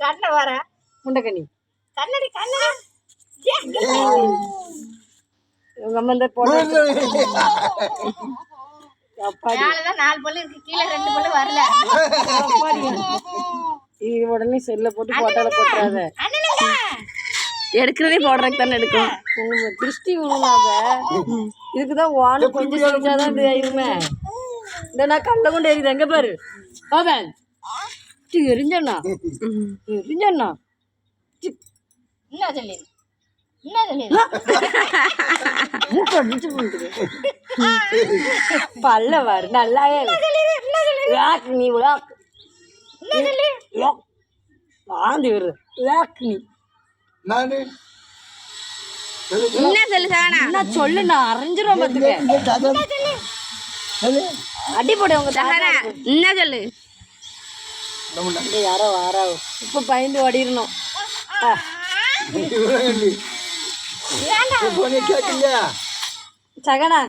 கண்ணை வர. முண்டக்கண்ணி கண்ணடி கண்ணா உங்க அம்மா இந்த போட்டோ அப்பாடி. மேலதான் நாலு பல்லு இருக்கு கீழே ரெண்டு பல்லு வரல. இது உடனே செல்ல போட்டு போட்டோல போட்டுறாத எடுக்கிறதே போடுறதுக்கு தானே எடுக்கும். திருஷ்டி உணவாத இதுக்குதான் வானு கொஞ்சம் செஞ்சாதான் இது ஆயிருமே இந்த நான் கல்ல கொண்டு எரியுது எங்க பாரு. பாபன் சி எரிஞ்சண்ணா. எரிஞ்சண்ணா. என்ன சொல்லி? என்ன சொல்லி? மூக்க அடிச்சு போட்டுது பல்ல வாரு நல்லாவே லாக் நீ லாக் லாக் வாந்தி வருது லாக் நீ நானு? என்ன சொல்லு சகனா என்ன சொல்லு நான் அரைஞ்சிரும் பார்த்துக்க அடி போடு உங்க சகனா என்ன சொல்லு? இங்க யாரோ வாரா. இப்ப பயந்து ஓடிடணும். சகனா.